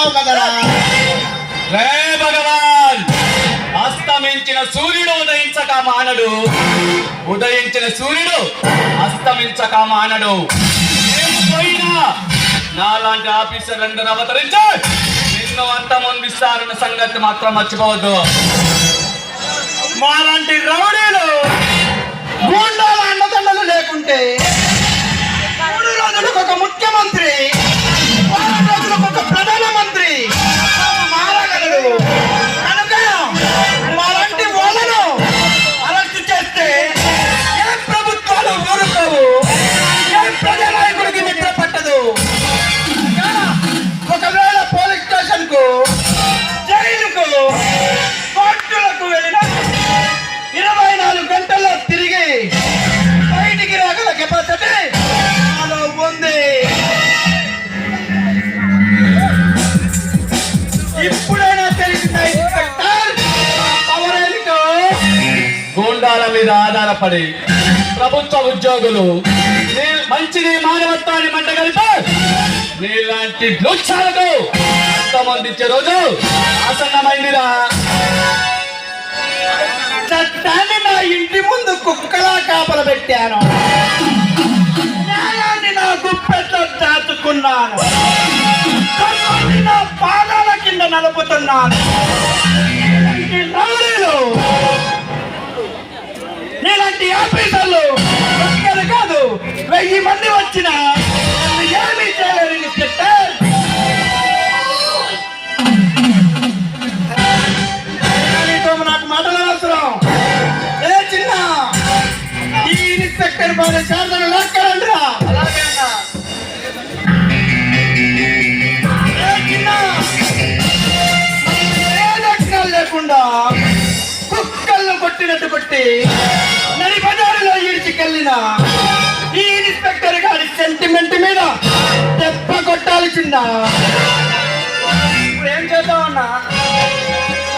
అన్నావు కదరా. రే భగవాన్! అస్తమించిన సూర్యుడు ఉదయించక మానడు. ఉదయించిన సూర్యుడు అస్తమించక మానడు. నాలాంటి ఆఫీసర్ నాలాంటి ఆఫీసర్లందరూ అవతరించి నిన్ను అంతమొందిస్తారన్న సంగతి మాత్రం మర్చిపోవద్దు. మాలాంటి రా ఆధారపడి ప్రభుత్వ ఉద్యోగులు నీ- మంచిని మానవత్వాన్ని మంటగలిపి నీలాంటి దృశ్యాలకు అంతమందించే రోజు ఆసన్నమైందిరా. చట్టాన్ని నా ఇంటి ముందు కుక్కలా కాపలు పెట్టాను. న్యాయాన్ని నా గుప్పెట్లో దాచుకున్నాను. నా పాదాల కింద నలుపుతున్నాను. నీలాంటి ఆఫీసర్లు? ఒక్కరు కాదు వెయ్యి మంది వచ్చిన ఏమీ చేయలేరు ఇన్స్పెక్టర్. నాకు మాటలు అవసరం ఏ చిన్న ఈ ఇన్స్పెక్టర్ బాగా శారదను లాక్కరండిరా కొట్టినట్టు కొట్టి నడి బజారులో ఈడ్చికెళ్ళిన ఈ ఇన్స్పెక్టర్ గారి సెంటిమెంట్ మీద దెబ్బ కొట్టాల్సిందా. ఇప్పుడు ఏం చేద్దామన్నా?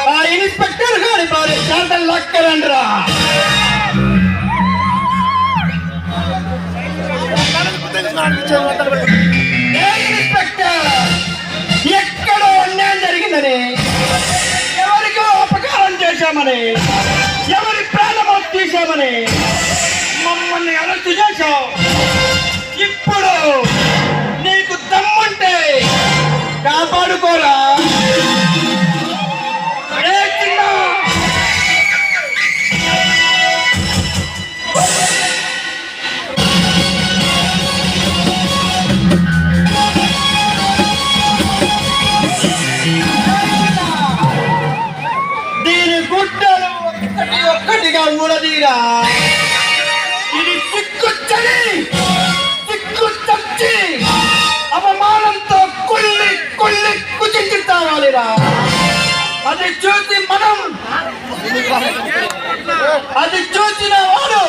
ఆ ఇన్స్పెక్టర్ గారి భార్య శాంతం లక్కరండ్రా ఇన్స్పెక్టర్? ఎక్కడో అన్యాయం జరిగిందని ఎవరికో అపకారం చేశామని చేశామని మమ్మల్ని అరెస్ట్ చేశావు. ఇప్పుడు నీకు దమ్ముంటే కాపాడుకోరా. దీని గుడ్డలు ఒక్కటి ఒక్కటిగా ఊడదీరా ఇది సిగ్గుచ్చని సిగ్గు అవమానంతో కుళ్ళి కుళ్ళి కుచించి తావాలిరా అది చూసి మనం అది చూసిన వాడు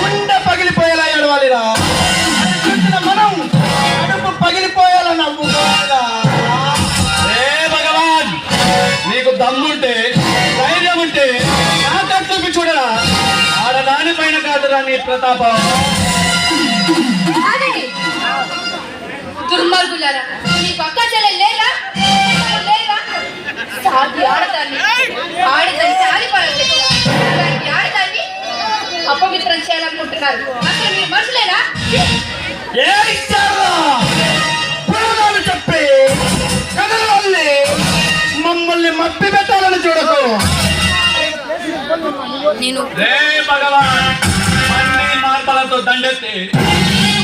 గుండె పగిలిపోయేలా ఏడవాలిరా. ఆడదాని పైన కాదురా నీ ప్రతాపం దుర్మార్గులారా నీకు అక్క చెల్లెలు లేరా? లేరా? సాటి ఆడదాన్ని ఆడదాన్ని తాలిపాలని ఇలాంటి ఆడదాన్ని అపవిత్రం చేయాలనుకుంటున్నారు. అసలు మీరు మనుషులేనా చెప్పి కథల వల్లే మమ్మల్ని మప్పి పెట్టాలని చూడకు. నేను భగవాన్! అన్ని దండెత్తి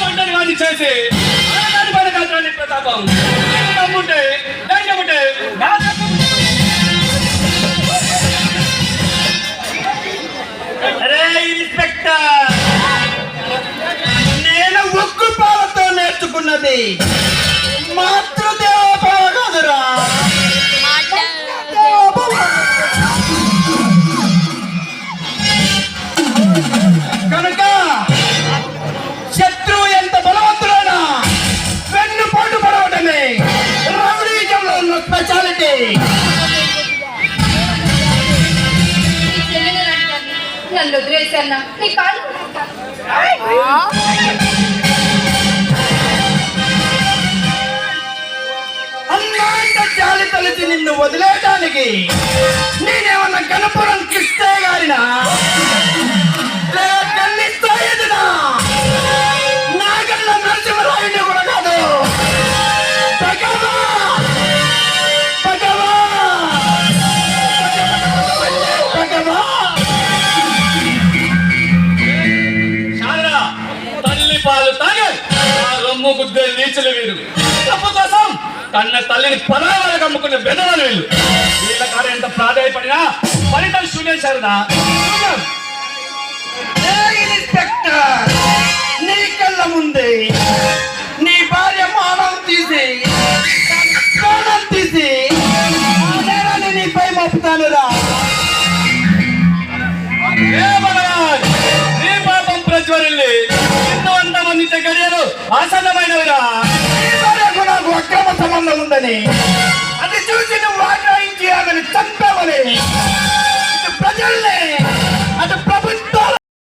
వంటని వాడిని చేసి ఆడదాని పైన ప్రతాపం. నీకు ఇన్స్పెక్టర్ నేను పాలతో నేర్చుకున్నది. నన్ను వదిలేశాను నీ కాళ్ళు అన్నాంత తలచి నిన్ను వదిలేయటానికి నేనేమన్నా కనపురం కిస్తే గారినా? లేక కన్నిస్తాయిదినా కన్న తల్లిని పరావాలకు అమ్ముకున్న బెదవాళ్ళు వీళ్ళు. వీళ్ళ కార్యం ఎంత ప్రాధాయపడినా ఫలితం శూన్యం ఇన్స్పెక్టర్! నీ కళ్ళ ముందే నీ భార్య మానం తీసి ప్రాణం తీసి నీపై మోపుతానురా ఏ భగవాన్! నీ పాపం ప్రజ్వరిల్లి. ఎన్నో అంతమంది గడియలు ఆసన్నమైనవిరా. ఉందని అది చూసి నువ్వు ఆగ్రహించి ఆమెను చంపావని ప్రజల్ని